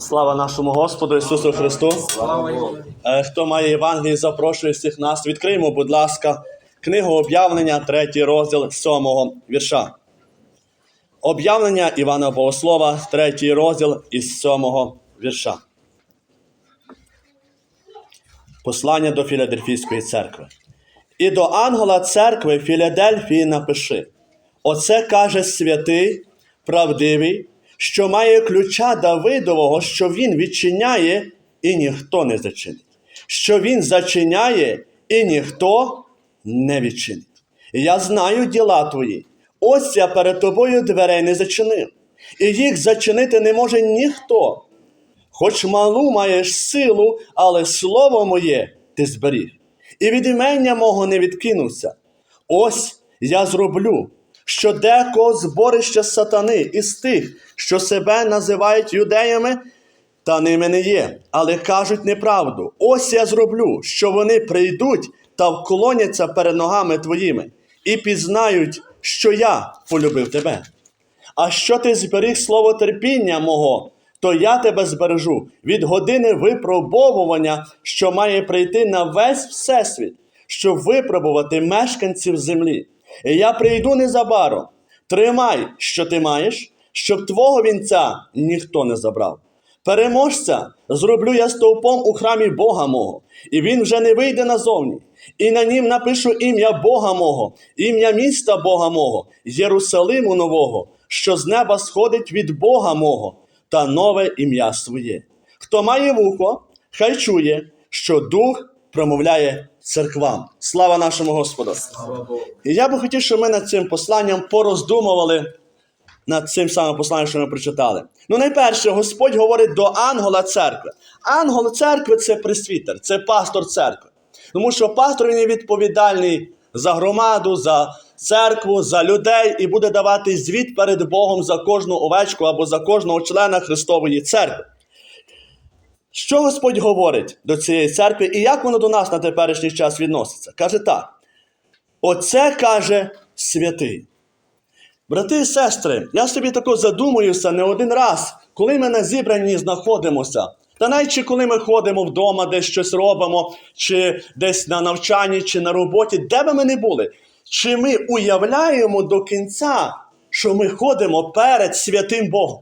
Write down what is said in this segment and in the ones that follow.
Слава нашому Господу Ісусу Христу. Слава Е, Хто має Євангеліє, запрошую всіх нас. Відкриємо, будь ласка, книгу об'явлення, третій розділ сьомого вірша. Об'явлення Івана Богослова, третій розділ із сьомого вірша. Послання до Філадельфійської церкви. І до ангела церкви Філадельфії напиши: Оце каже святий, правдивий, що має ключа Давидового, що він відчиняє, і ніхто не зачинить. Що він зачиняє, і ніхто не відчинить. Я знаю діла твої. Ось я перед тобою дверей не зачинив, і їх зачинити не може ніхто. Хоч малу маєш силу, але слово моє ти зберіг, і від імення мого не відкинувся. Ось я зроблю, що декого зборище сатани із тих, що себе називають юдеями, та ними не є, але кажуть неправду. Ось я зроблю, що вони прийдуть та вклоняться перед ногами твоїми, і пізнають, що я полюбив тебе. А що ти зберіг слово терпіння мого, то я тебе збережу від години випробовування, що має прийти на весь всесвіт, щоб випробувати мешканців землі. І я прийду незабаром. Тримай, що ти маєш, щоб твого вінця ніхто не забрав. Переможця зроблю я стовпом у храмі Бога мого, і він вже не вийде назовні. І на нім напишу ім'я Бога мого, ім'я міста Бога мого, Єрусалиму нового, що з неба сходить від Бога мого, та нове ім'я своє. Хто має вухо, хай чує, що дух промовляє церквам. Слава нашому Господу! І я би хотів, щоб ми над цим посланням пороздумували над цим самим посланням, що ми прочитали. Ну, найперше, Господь говорить до ангела церкви. Ангел церкви це пресвітер, це пастор церкви. Тому що пастор він відповідальний за громаду, за церкву, за людей і буде давати звіт перед Богом за кожну овечку або за кожного члена Христової церкви. Що Господь говорить до цієї церкви і як воно до нас на теперішній час відноситься? Каже так. Оце каже святий. Брати і сестри, я собі тако задумуюся не один раз, коли ми на зібранні знаходимося. Та навіть коли ми ходимо вдома, десь щось робимо, чи десь на навчанні, чи на роботі, де би ми не були, чи ми уявляємо до кінця, що ми ходимо перед святим Богом.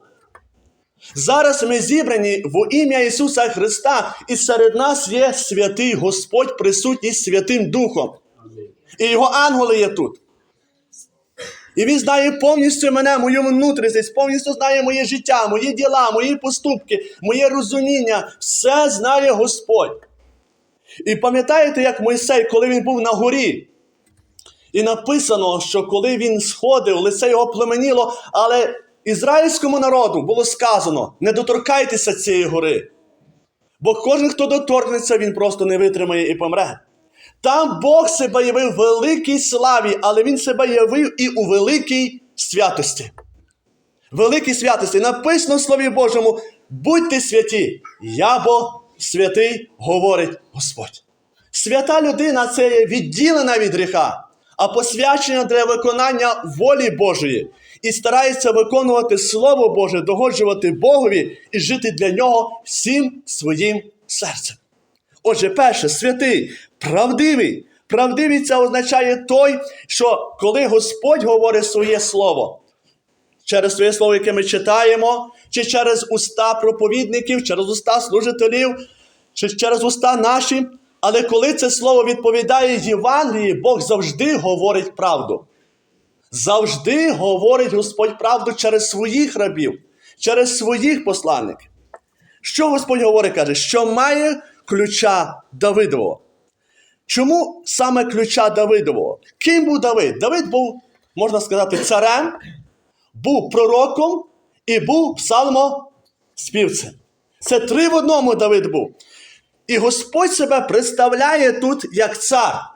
Зараз ми зібрані в ім'я Ісуса Христа, і серед нас є святий Господь, присутній Святим Духом. І його ангели є тут. І він знає повністю мене, мою внутрішність, повністю знає моє життя, мої діла, мої поступки, моє розуміння. Все знає Господь. І пам'ятаєте, як Мойсей, коли він був на горі, і написано, що коли він сходив, лице його племеніло, але ізраїльському народу було сказано: не доторкайтеся цієї гори. Бо кожен, хто доторкнеться, він просто не витримає і помре. Там Бог себе явив в великій славі, але Він себе явив і у великій святості. Великій святості. Написано в Слові Божому: будьте святі, я бо святий, говорить Господь. Свята людина це є відділена від гріха, а посвячена для виконання волі Божої і старається виконувати Слово Боже, догоджувати Богові і жити для нього всім своїм серцем. Отже, перше, святий, правдивий. Правдивий це означає той, що коли Господь говорить своє слово, через своє слово, яке ми читаємо, чи через уста проповідників, через уста служителів, чи через уста наші, але коли це слово відповідає Євангелії, Бог завжди говорить правду. Завжди говорить Господь правду через своїх рабів, через своїх посланників. Що Господь говорить, каже, що має ключа Давидового. Чому саме ключа Давидового? Ким був Давид? Давид був, можна сказати, царем, був пророком і був псалмоспівцем. Це три в одному Давид був. І Господь себе представляє тут як цар.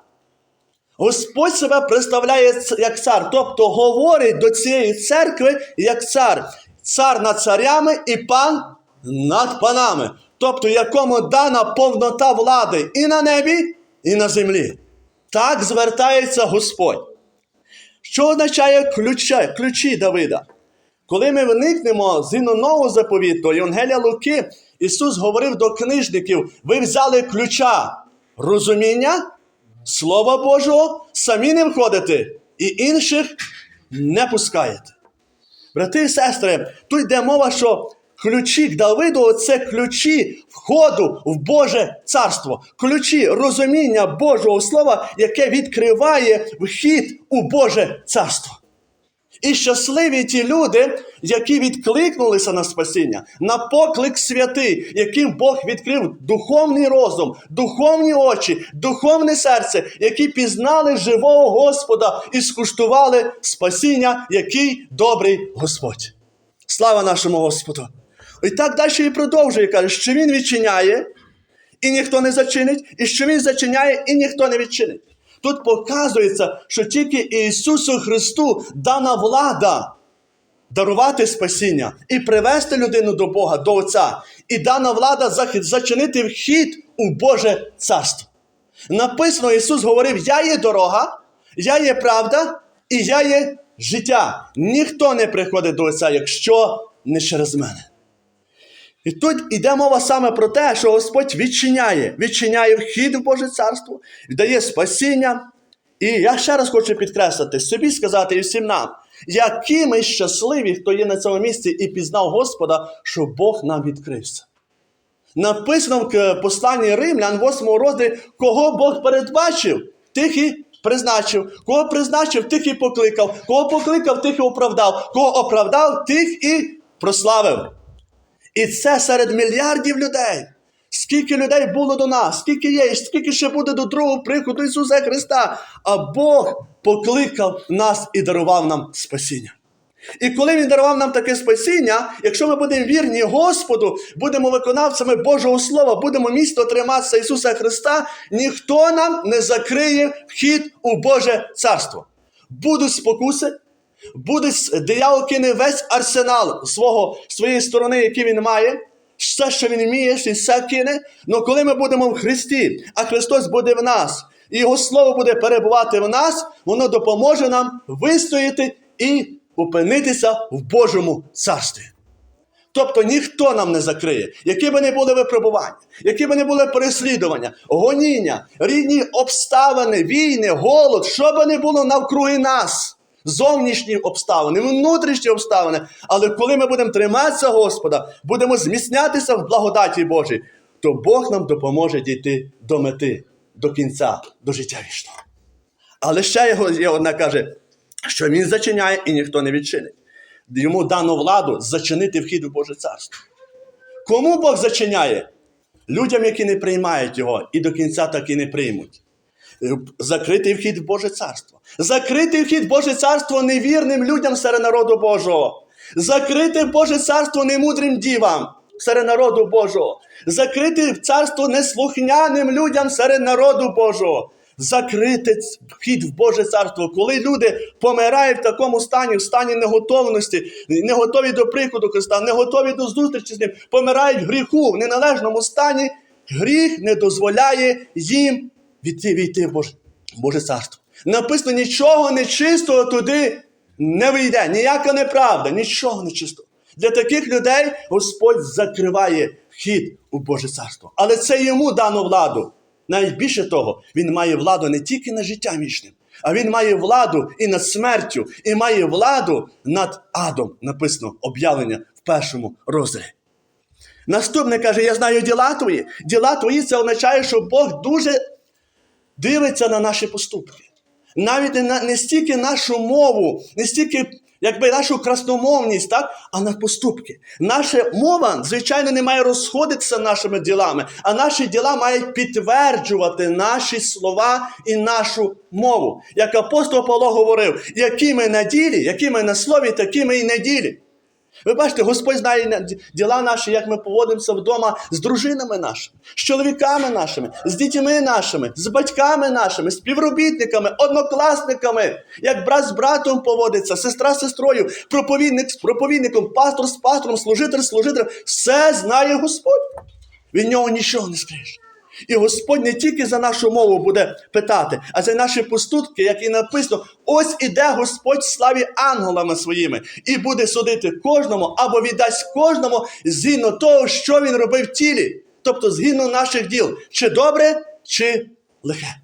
Господь себе представляє як цар, тобто говорить до цієї церкви як цар. Цар над царями і пан над панами. Тобто, якому дана повнота влади і на небі, і на землі. Так звертається Господь. Що означає ключі, ключі Давида? Коли ми виникнемо згідно нового заповіту, Євангелія Луки, Ісус говорив до книжників: ви взяли ключа розуміння Слова Божого, самі не входите, і інших не пускаєте. Брати і сестри, тут йде мова, що ключі к Давиду це ключі входу в Боже царство, ключі розуміння Божого Слова, яке відкриває вхід у Боже царство. І щасливі ті люди, які відкликнулися на спасіння, на поклик святий, яким Бог відкрив духовний розум, духовні очі, духовне серце, які пізнали живого Господа і скуштували спасіння, який добрий Господь. Слава нашому Господу! І так далі і продовжує, каже, що Він відчиняє, і ніхто не зачинить, і що Він зачиняє, і ніхто не відчинить. Тут показується, що тільки Ісусу Христу дана влада дарувати спасіння і привести людину до Бога, до Отця, і дана влада зачинити вхід у Боже царство. Написано, Ісус говорив: Я є дорога, я є правда, і я є життя. Ніхто не приходить до Отця, якщо не через мене. І тут іде мова саме про те, що Господь відчиняє, відчиняє вхід в Боже царство, дає спасіння. І я ще раз хочу підкреслити, собі сказати і всім нам, які ми щасливі, хто є на цьому місці і пізнав Господа, що Бог нам відкрився. Написано в посланні Римлян, 8 розділі, кого Бог передбачив, тих і призначив, кого призначив, тих і покликав, кого покликав, тих і оправдав, кого оправдав, тих і прославив. І це серед мільярдів людей. Скільки людей було до нас, скільки є, і скільки ще буде до другого приходу Ісуса Христа. А Бог покликав нас і дарував нам спасіння. І коли Він дарував нам таке спасіння, якщо ми будемо вірні Господу, будемо виконавцями Божого Слова, будемо місто триматися Ісуса Христа, ніхто нам не закриє вхід у Боже царство. Будуть спокуси, буде диявол кине весь арсенал свого, своєї сторони, який він має, все, що він вміє, він все кине. Але коли ми будемо в Христі, а Христос буде в нас, і Його Слово буде перебувати в нас, воно допоможе нам вистояти і опинитися в Божому царстві. Тобто ніхто нам не закриє, які би не були випробування, які би не були переслідування, гоніння, рідні обставини, війни, голод, що би не було навкруги нас. Зовнішні обставини, внутрішні обставини. Але коли ми будемо триматися Господа, будемо зміцнятися в благодаті Божій, то Бог нам допоможе дійти до мети, до кінця, до життя вічного. Але ще його є одна каже, що він зачиняє і ніхто не відчинить. Йому дано владу зачинити вхід у Боже царство. Кому Бог зачиняє? Людям, які не приймають його і до кінця так і не приймуть. Закритий вхід в Боже царство. Закритий вхід в Боже царство невірним людям серед народу Божого. Закрите Боже царство немудрим дівам серед народу Божого. Закрите царство неслухняним людям серед народу Божого. Закрити вхід в Боже царство, коли люди помирають в такому стані, в стані неготовності, не готові до приходу Христа, не готові до зустрічі з ним, помирають в гріху, в неналежному стані, гріх не дозволяє їм війти, війти в Боже, Боже царство. Написано, нічого нечистого туди не вийде, ніяка неправда, нічого нечистого. Для таких людей Господь закриває вхід у Боже царство. Але це йому дано владу. Навіть більше того, він має владу не тільки над життям вічним, а він має владу і над смертю, і має владу над адом, написано об'явлення в першому розділі. Наступне каже: Я знаю діла твої. Діла твої це означає, що Бог дуже дивиться на наші поступки. Навіть не, стільки нашу мову, не стільки якби нашу красномовність, так? а на поступки. Наша мова, звичайно, не має розходитися нашими ділами, а наші діла мають підтверджувати наші слова і нашу мову. Як апостол Павло говорив, які ми на ділі, які ми на слові, такі ми і на ділі. Ви бачите, Господь знає діла наші, як ми поводимося вдома з дружинами нашими, з чоловіками нашими, з дітьми нашими, з батьками нашими, співробітниками, однокласниками, як брат з братом поводиться, сестра з сестрою, проповідник з проповідником, пастор з пастором, служитель з служителем. Все знає Господь. Від нього нічого не скриєш. І Господь не тільки за нашу мову буде питати, а за наші поступки, як і написано, ось іде Господь в славі ангелами своїми, і буде судити кожному або віддасть кожному згідно того, що він робив в тілі, тобто згідно наших діл, чи добре, чи лихе.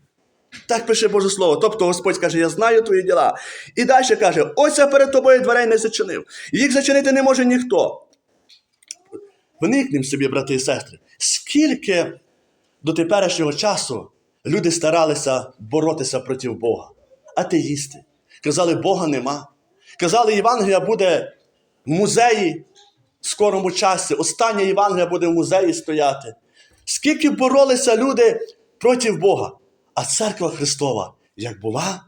Так пише Боже Слово. Тобто Господь каже, я знаю твої діла. І далі каже: ось я перед тобою дверей не зачинив. Їх зачинити не може ніхто. Вникнемо собі, брати і сестри, скільки до теперішнього часу люди старалися боротися проти Бога. Атеїсти. Казали, Бога нема. Казали, Євангелія буде в музеї в скорому часі. Остання Євангелія буде в музеї стояти. Скільки боролися люди проти Бога. А церква Христова як була,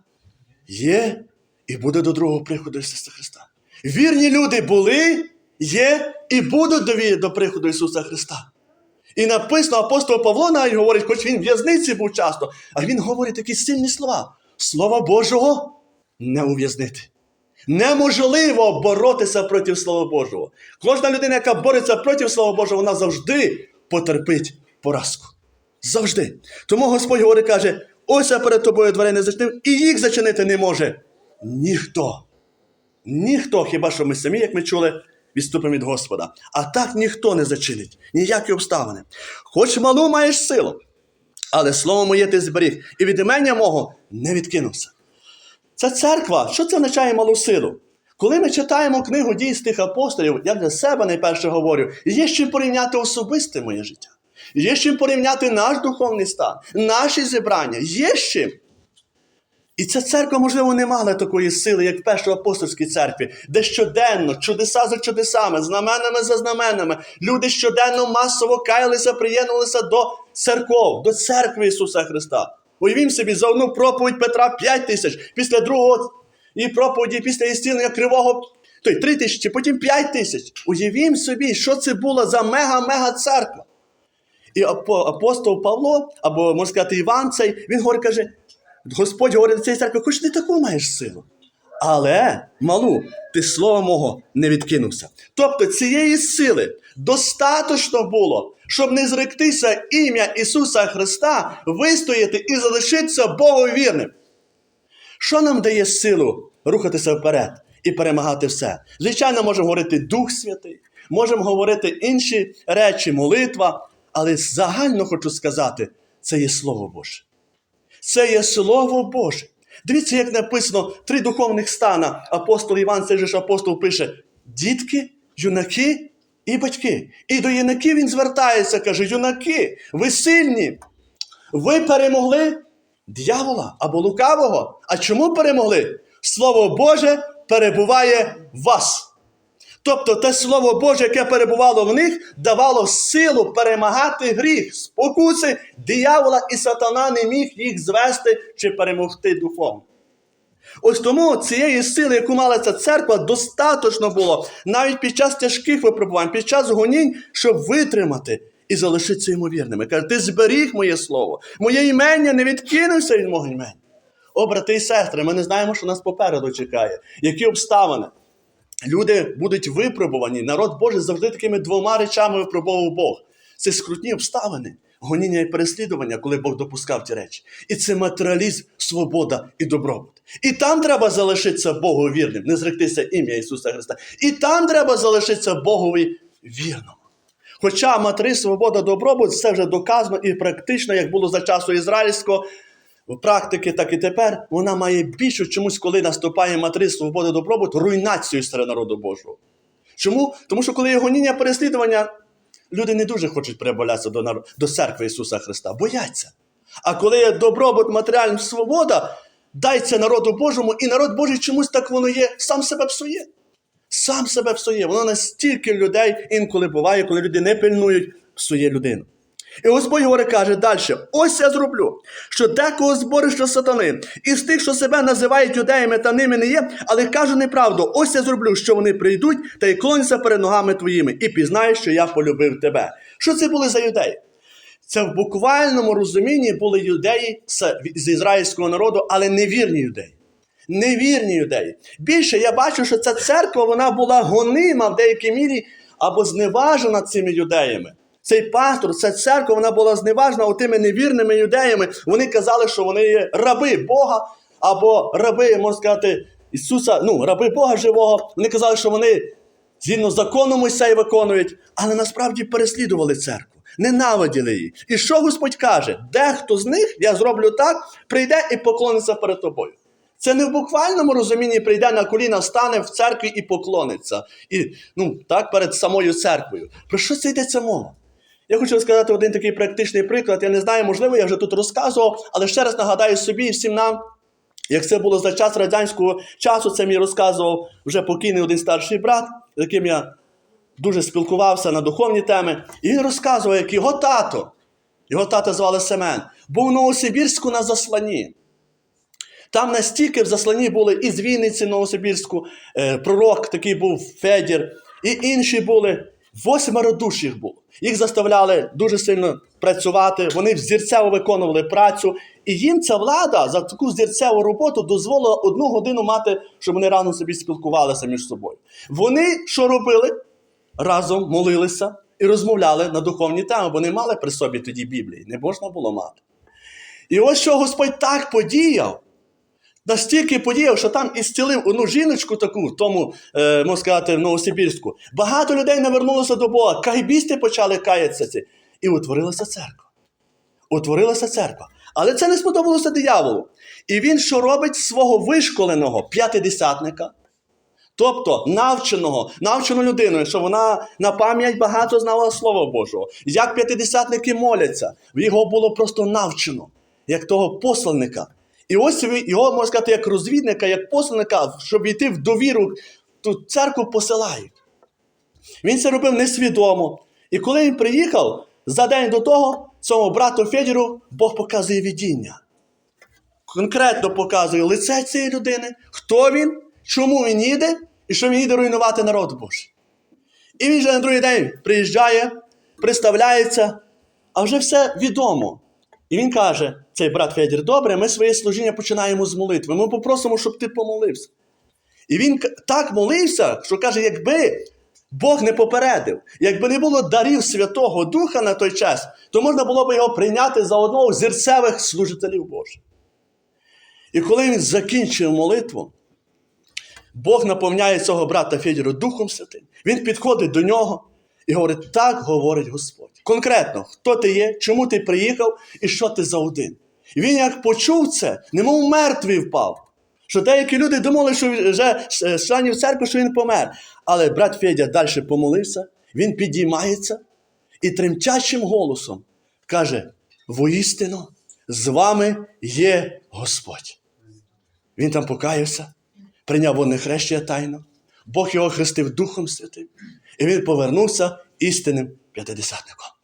є і буде до другого приходу Ісуса Христа. Вірні люди були, є і будуть до, до приходу Ісуса Христа. І написано апостол Павло навіть говорить, хоч він в в'язниці був часто, а він говорить такі сильні слова. Слова Божого не ув'язнити. Неможливо боротися проти Слова Божого. Кожна людина, яка бореться проти Слова Божого, вона завжди потерпить поразку. Завжди. Тому Господь говорить, каже: ось я перед тобою дверей не зачинив, і їх зачинити не може ніхто. Ніхто, хіба що ми самі, як ми чули, відступимо від Господа. А так ніхто не зачинить, ніякі обставини. Хоч малу маєш силу, але слово моє ти зберіг, і від імення мого не відкинувся. Це церква. Що це означає малу силу? Коли ми читаємо книгу дій з тих апостолів, я для себе найперше говорю, є з чим порівняти особисте моє життя. Є з чим порівняти наш духовний стан, наші зібрання, є з чим. І ця церква, можливо, не мала такої сили, як в першій апостольській церкві, де щоденно, чудеса за чудесами, знаменами за знаменами, люди щоденно масово каялися, приєднувалися до церков, до церкви Ісуса Христа. Уявім собі, за одну проповідь Петра 5 тисяч, після другого і проповіді, після ісцілення кривого, той 3 тисячі, потім 5 тисяч. Уявім собі, що це була за мега-мега церква. І апостол Павло, або можна сказати, Іван цей, він говорить, каже, Господь говорить цієї церкви, хоч ти таку маєш силу. Але, малу, ти слово мого не відкинувся. Тобто цієї сили достатньо було, щоб не зректися ім'я Ісуса Христа, вистояти і залишитися Богу вірним. Що нам дає силу рухатися вперед і перемагати все? Звичайно, можемо говорити Дух Святий, можемо говорити інші речі, молитва, але загально хочу сказати, це є Слово Боже. Це є Слово Боже. Дивіться, як написано три духовних стана. Апостол Іван, цей же ж апостол пише: дітки, юнаки і батьки. І до юнаків він звертається, каже: юнаки, ви сильні, ви перемогли дьявола або лукавого. А чому перемогли? Слово Боже перебуває в вас. Тобто те Слово Боже, яке перебувало в них, давало силу перемагати гріх, спокуси диявола і сатана не міг їх звести чи перемогти духовно. Ось тому цієї сили, яку мала ця церква, достатньо було навіть під час тяжких випробувань, під час гонінь, щоб витримати і залишитися ймовірними. Каже, ти зберіг моє слово, моє імення не відкинувся від мого імення. О, брати і сестри, ми не знаємо, що нас попереду чекає, які обставини. Люди будуть випробувані. Народ Божий завжди такими двома речами випробовував Бог. Це скрутні обставини, гоніння і переслідування, коли Бог допускав ті речі. І це матеріалізм, свобода і добробут. І там треба залишитися Богу вірним, не зректися ім'я Ісуса Христа. І там треба залишитися Богові вірним. Хоча матері, свобода, добробут, це вже доказано і практично, як було за часу ізраїльського практики, так і тепер, вона має більше чомусь, коли наступає матері, свобода, добробут, руйнацію серед народу Божого. Чому? Тому що коли є гоніння переслідування, люди не дуже хочуть переболятися до, нар- до церкви Ісуса Христа, бояться. А коли є добробут, матеріальна свобода, дається народу Божому, і народ Божий чомусь так воно є, сам себе псує. Сам себе псує. Воно настільки людей інколи буває, коли люди не пильнують, псує людину. І Господь говорить, каже далі: ось я зроблю, що декого зборище сатани, із тих, що себе називають юдеями та ними не є, але кажу неправду. Ось я зроблю, що вони прийдуть та й клоняться перед ногами твоїми, і пізнаєш, що я полюбив тебе. Що це були за юдеї? Це в буквальному розумінні були юдеї з ізраїльського народу, але невірні юдеї. Невірні юдеї. Більше я бачу, що ця церква вона була гонима в деякій мірі або зневажена цими юдеями. Цей пастор, ця церква, вона була зневажна тими невірними юдеями. Вони казали, що вони є раби Бога або раби, можна сказати, Ісуса, ну, раби Бога живого. Вони казали, що вони згідно закону Мойсея виконують, але насправді переслідували церкву, ненавиділи її. І що Господь каже? Дехто з них, я зроблю так, прийде і поклониться перед тобою. Це не в буквальному розумінні прийде на коліна, стане в церкві і поклониться. І, ну, так, перед самою церквою. Про що це йдеться мова? Я хочу сказати один такий практичний приклад. Я не знаю, можливо, я вже тут розказував, але ще раз нагадаю собі і всім нам, як це було за час радянського часу, це мені розказував вже покійний один старший брат, з яким я дуже спілкувався на духовні теми. І він розказував, як його тато, його тата звали Семен, був у Новосибірську на засланні. Там настільки в засланні були і з Вінниці Новосибірську, е, пророк такий був Федір, і інші були. Восьмеро душ їх було. Їх заставляли дуже сильно працювати, вони взірцево виконували працю, і їм ця влада за таку зірцеву роботу дозволила одну годину мати, щоб вони рано собі спілкувалися між собою. Вони що робили? Разом молилися і розмовляли на духовні теми, бо не мали при собі тоді Біблії, не можна було мати. І ось що Господь так подіяв, настільки подіяв, що там і одну жіночку таку, тому, е, можна сказати, в Новосибірську. Багато людей навернулося до Бога, кайбісти почали каятися. І утворилася церква. Утворилася церква. Але це не сподобалося дияволу. І він що робить свого вишколеного п'ятидесятника, тобто навченого, навчену людину, що вона на пам'ять багато знала Слова Божого. Як п'ятидесятники моляться, його було просто навчено, як того посланника. І ось його, можна сказати, як розвідника, як посланника, щоб йти в довіру, ту церкву посилають. Він це робив несвідомо. І коли він приїхав, за день до того, цьому брату Федіру Бог показує видіння. Конкретно показує лице цієї людини, хто він, чому він їде, і що він їде руйнувати народ Божий. І він вже на другий день приїжджає, представляється, а вже все відомо. І він каже: цей брат Федір, добре, ми своє служіння починаємо з молитви. Ми попросимо, щоб ти помолився. І він так молився, що каже, якби Бог не попередив, якби не було дарів Святого Духа на той час, то можна було б його прийняти за одного з зірцевих служителів Божих. І коли він закінчив молитву, Бог наповняє цього брата Федіру Духом Святим. Він підходить до нього і говорить: так говорить Господь. Конкретно, хто ти є, чому ти приїхав і що ти за один. І він як почув це, немов мертвий впав. Що деякі люди думали, що вже з членів церкви, що він помер. Але брат Федя далі помолився, він підіймається і тремтячим голосом каже: воістину, з вами є Господь. Він там покаявся, прийняв водне хрещення тайно, Бог його хрестив Духом Святим, і він повернувся істинним п'ятидесятником.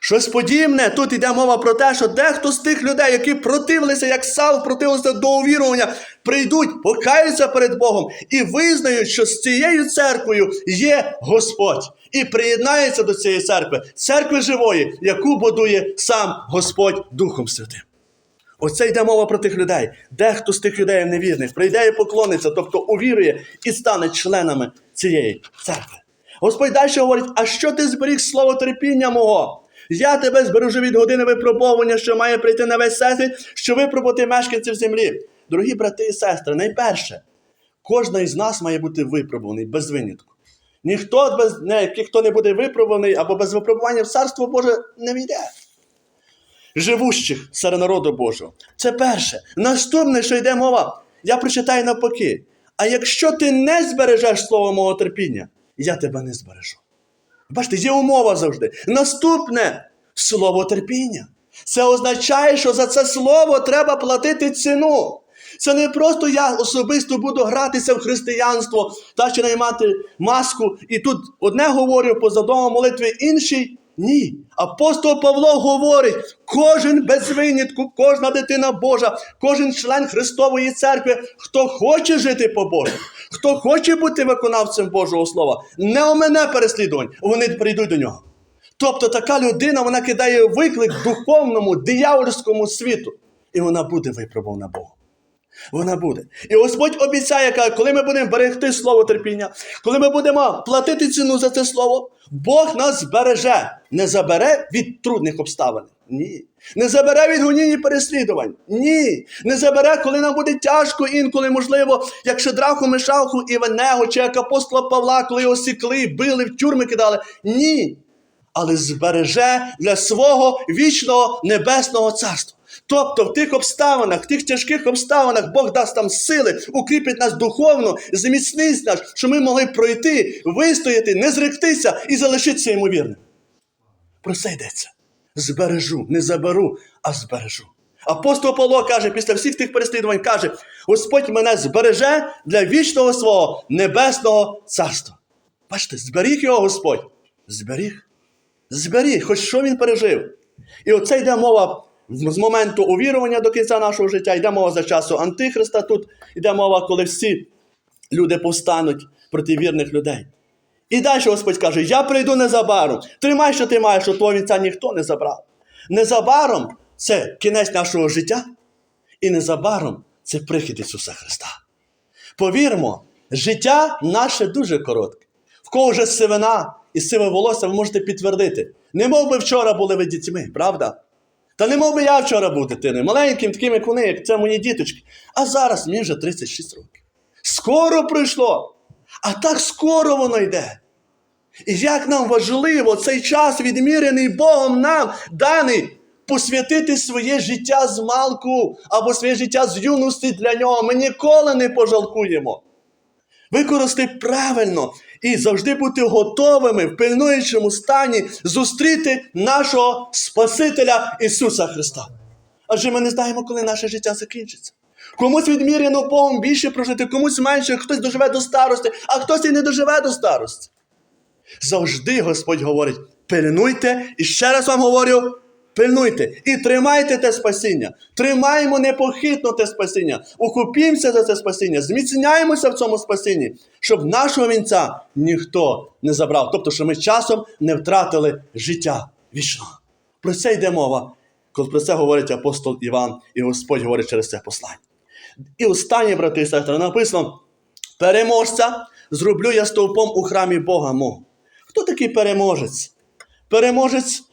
Щось подібне, тут йде мова про те, що дехто з тих людей, які противилися, як Сав противилися до увірування, прийдуть, покаються перед Богом і визнають, що з цією церквою є Господь. І приєднаються до цієї церкви, церкви живої, яку будує сам Господь Духом Святим. Оце йде мова про тих людей. Дехто з тих людей невірних прийде і поклониться, тобто увірує і стане членами цієї церкви. Господь далі говорить: а що ти зберіг слово терпіння мого? Я тебе збережу від години випробовування, що має прийти на весь світ, що випробувати мешканців землі. Дорогі брати і сестри, найперше, кожен із нас має бути випробуваний без винятку. Ніхто без не, хто не буде випробуваний або без випробування в Царство Боже не війде живущих серед народу Божого. Це перше. Наступне, що йде мова, я прочитаю навпаки. А якщо ти не збережеш слово мого терпіння, я тебе не збережу. Бачите, є умова завжди. Наступне слово терпіння. Це означає, що за це слово треба платити ціну. Це не просто я особисто буду гратися в християнство та ще наймати маску, і тут одне говорю поза домом молитви, інший ні. Апостол Павло говорить: кожен без винятку, кожна дитина Божа, кожен член Христової церкви, хто хоче жити по Божу, хто хоче бути виконавцем Божого Слова, не у мене переслідувань, вони прийдуть до нього. Тобто така людина вона кидає виклик духовному, диявольському світу, і вона буде випробована Богом. Вона буде. І Господь обіцяє, каже, коли ми будемо берегти слово терпіння, коли ми будемо платити ціну за це слово, Бог нас збереже, не забере від трудних обставин. Ні. Не забере від гонінь і переслідувань. Ні. Не забере, коли нам буде тяжко, інколи, можливо, як Шедраху, Мешаху і Венего, чи як апостола Павла, коли його сікли, били, в тюрми кидали. Ні. Але збереже для свого вічного небесного царства. Тобто в тих обставинах, в тих тяжких обставинах Бог дасть нам сили, укріпить нас духовно, зміцнить нас, щоб ми могли пройти, вистояти, не зректися і залишитися ймовірним. Про це йдеться. Збережу, не заберу, а збережу. Апостол Павло каже, після всіх тих переслідувань, каже: Господь мене збереже для вічного свого небесного царства. Бачите, зберіг його Господь. Зберіг. Зберіг, хоч що він пережив. І оце йде мова з моменту увірування до кінця нашого життя, йде мова за часу Антихриста. Тут йде мова, коли всі люди повстануть проти вірних людей. І далі Господь каже: Я прийду незабаром. Тримай, що ти маєш, що твого вінця ніхто не забрав. Незабаром це кінець нашого життя, і незабаром це прихід Ісуса Христа. Повірмо, життя наше дуже коротке. В кого вже сивина і сиве волосся, ви можете підтвердити. Не мов би вчора були ви дітьми, правда? Та не мов би я вчора був дитиною, маленьким, таким, як вони, як це мої діточки. А зараз мені вже 36 років. Скоро прийшло, а так скоро воно йде. І як нам важливо цей час, відмірений Богом нам, даний, посвятити своє життя з малку або своє життя з юності для нього. Ми ніколи не пожалкуємо. Використати правильно і завжди бути готовими в пильнуючому стані зустріти нашого Спасителя Ісуса Христа. Адже ми не знаємо, коли наше життя закінчиться. Комусь відміряно Богом більше прожити, комусь менше, хтось доживе до старості, а хтось і не доживе до старості. Завжди Господь говорить: пильнуйте, і ще раз вам говорю: пильнуйте і тримайте те спасіння. Тримаємо непохитно те спасіння, укупімося за це спасіння, зміцняємося в цьому спасінні, щоб нашого вінця ніхто не забрав. Тобто, що ми часом не втратили життя вічного. Про це йде мова, коли про це говорить апостол Іван, і Господь говорить через це послання. І останнє, брати і сестри, написано: переможця зроблю я стовпом у храмі Бога мого. Хто такий переможець? Переможець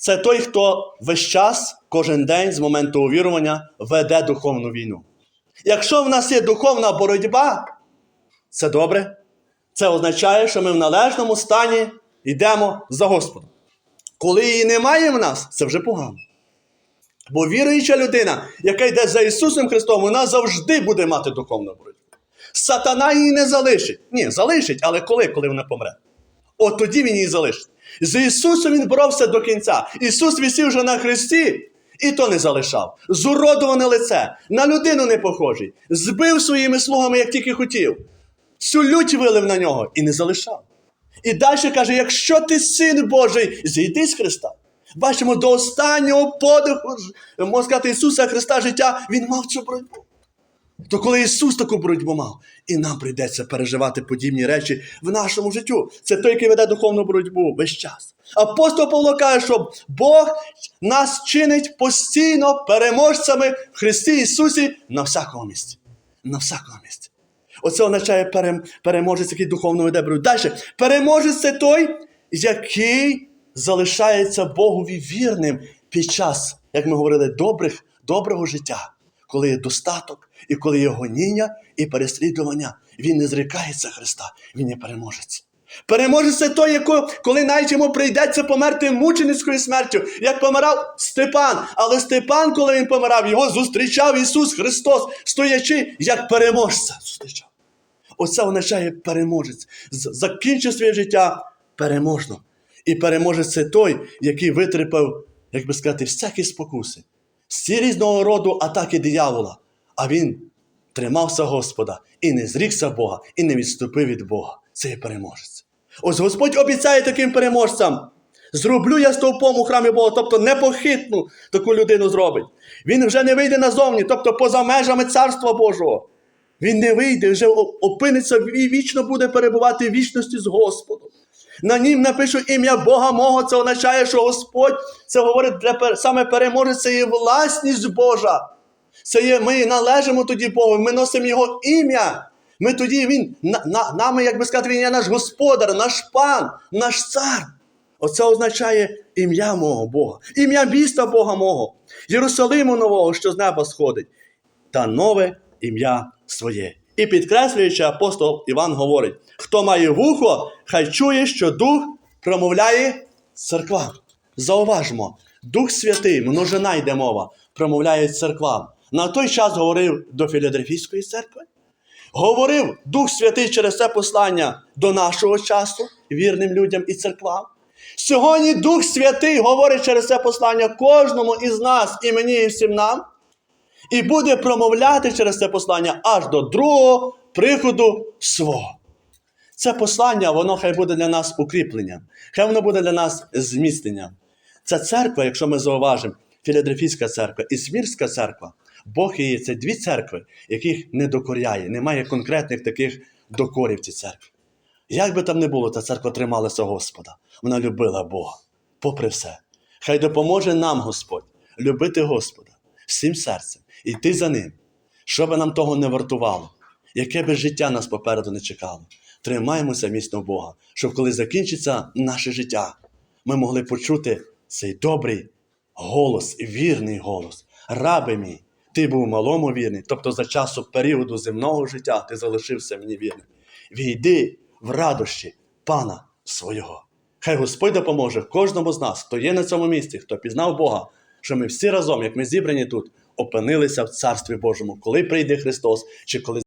це той, хто весь час, кожен день з моменту увірування веде духовну війну. Якщо в нас є духовна боротьба, це добре. Це означає, що ми в належному стані йдемо за Господом. Коли її немає в нас, це вже погано. Бо віруюча людина, яка йде за Ісусом Христом, вона завжди буде мати духовну боротьбу. Сатана її не залишить. Ні, залишить, але коли? Коли вона помре. От тоді він її залишить. З Ісусом він боровся до кінця. Ісус висів вже на хресті, і то не залишав. Зуродуване лице, на людину не похожий, збив своїми слугами, як тільки хотів. Всю лють вилив на нього і не залишав. І далі каже: якщо ти син Божий, зійди з Христа. Бачимо, до останнього подиху, можна сказати, Ісуса Христа життя, Він мав цю боротьбу. То коли Ісус таку боротьбу мав, і нам прийдеться переживати подібні речі в нашому життю. Це той, який веде духовну боротьбу весь час. Апостол Павло каже, що Бог нас чинить постійно переможцями в Христі Ісусі на всякому місці. На всякому місці. Оце означає переможець, який духовно веде боротьбу. Далі, переможець це той, який залишається Богові вірним під час, як ми говорили, добрих, доброго життя коли є достаток, і коли є гоніння і переслідування, він не зрікається Христа, він є переможець. Переможець це той, яко, коли навіть йому прийдеться померти мученицькою смертю, як помирав Степан. Але Степан, коли він помирав, його зустрічав Ісус Христос, стоячи, як переможця. зустрічав. Оце означає переможець. Закінчив своє життя переможно. І переможець це той, який витерпав, як би сказати, всякі спокуси всі різного роду атаки диявола, а він тримався Господа і не зрікся Бога, і не відступив від Бога. Це є переможець. Ось Господь обіцяє таким переможцям. Зроблю я стовпом у храмі Бога, тобто непохитну таку людину зробить. Він вже не вийде назовні, тобто поза межами Царства Божого. Він не вийде, вже опиниться і вічно буде перебувати в вічності з Господом. На нім напишу ім'я Бога мого, це означає, що Господь це говорить для саме переможець, це є власність Божа. Це є, ми належимо тоді Богу, ми носимо Його ім'я. Ми тоді Він, на, на, нами, як би сказати, Він є наш господар, наш пан, наш цар. Оце означає ім'я мого Бога, ім'я міста Бога мого, Єрусалиму нового, що з неба сходить, та нове ім'я своє. І підкреслюючи, апостол Іван говорить: хто має вухо, хай чує, що Дух промовляє церквам. Зауважмо, Дух Святий, множина йде мова, промовляє церквам. На той час говорив до Філадельфійської церкви, говорив Дух Святий через це послання до нашого часу, вірним людям і церквам. Сьогодні Дух Святий говорить через це послання кожному із нас, і мені, і всім нам, і буде промовляти через це послання аж до другого приходу свого. Це послання, воно хай буде для нас укріпленням, хай воно буде для нас зміцненням. Ця церква, якщо ми зауважимо, Філадельфійська церква і Смірська церква, Бог її це дві церкви, яких не докоряє, немає конкретних таких докорів ці церкви. Як би там не було, та церква трималася Господа. Вона любила Бога, попри все. Хай допоможе нам Господь любити Господа всім серцем, йти за ним, що би нам того не вартувало, яке би життя нас попереду не чекало. Тримаємося міцно Бога, щоб коли закінчиться наше життя, ми могли почути цей добрий голос, вірний голос. Раби мій, ти був малому вірний, тобто за часу періоду земного життя ти залишився мені вірним. Війди в радощі пана свого. Хай Господь допоможе кожному з нас, хто є на цьому місці, хто пізнав Бога, що ми всі разом, як ми зібрані тут, опинилися в Царстві Божому, коли прийде Христос, чи коли